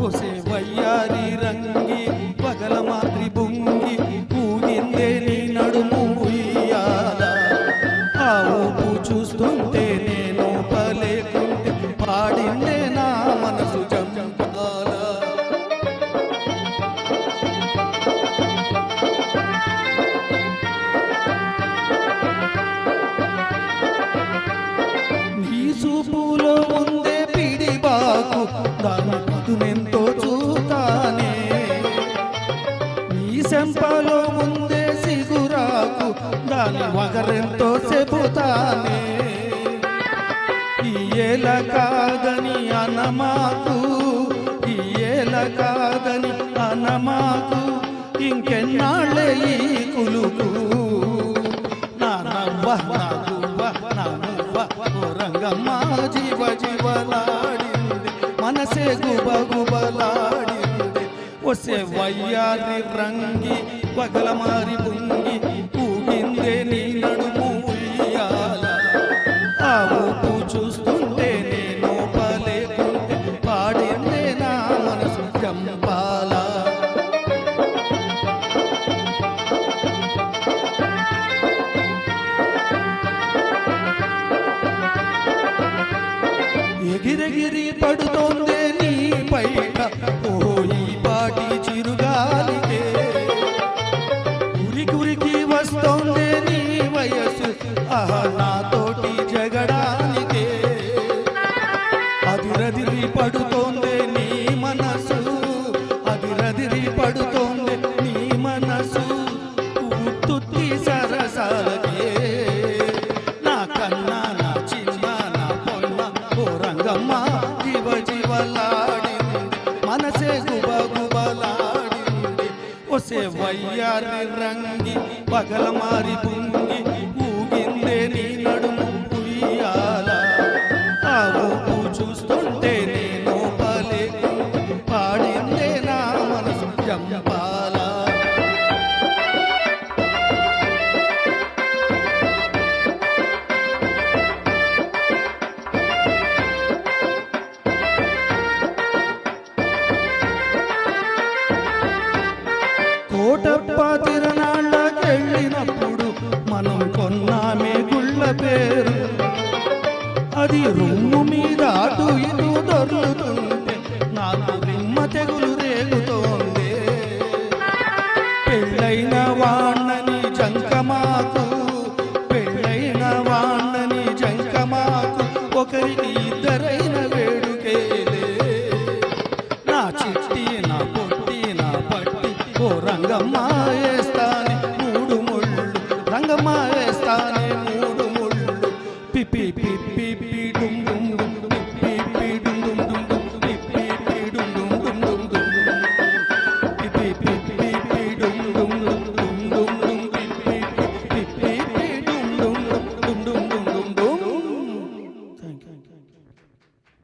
కొసే వయ్యారి రంగి పగల మాత్రి బొంగి ఊగిందే నీ నడుము ఉయ్యాల. ఆ ఊపు చూస్తుంటే నేను పలేకుంటే పాడిందే నా మనసు జంపాల. నీ చూపులో ఉందే పిడి బాకు దాని పదునెంత నీ శంపలో ఉందే సిగురాకు దాని వగరెంతో చెబుతానే. ఈ కాదని అనమాకు ఈ కాదని అనమాకు ఇంకెన్నాళ్ళే ఈ కులుకు. నా నవ్వ నా రంగమ్మ జీవ జీవలాడింది. మనసే గుబగు వసే వయ్యారి రంగి పగల మారి బుంగి ఊగిందే నీ నడుము ఉయ్యాల. ఆ ఊపు చూస్తుంటే నేను పలేకుంటే పాడిందే నా మనసు. జంపాల ఉరికి వస్తోంది నీ వయసు ఆహా నాతో ఒసే వయ్యారి రంగి పగల మారి పుంగి కోటప్ప తిరణాళ్ళకెళ్ళినప్పుడు మనం కొన్నామే గుళ్ళ పేరు. అది రొమ్ము మీద అటు ఇటు దొరుకుతుంటే నాకు రిమ్మ తెగులు రేగుతోంది. పెళ్ళైన వాణ్ణని జంకమాకు పెళ్ళైన వాణ్ణని జంకమాకు ఒకరికి నా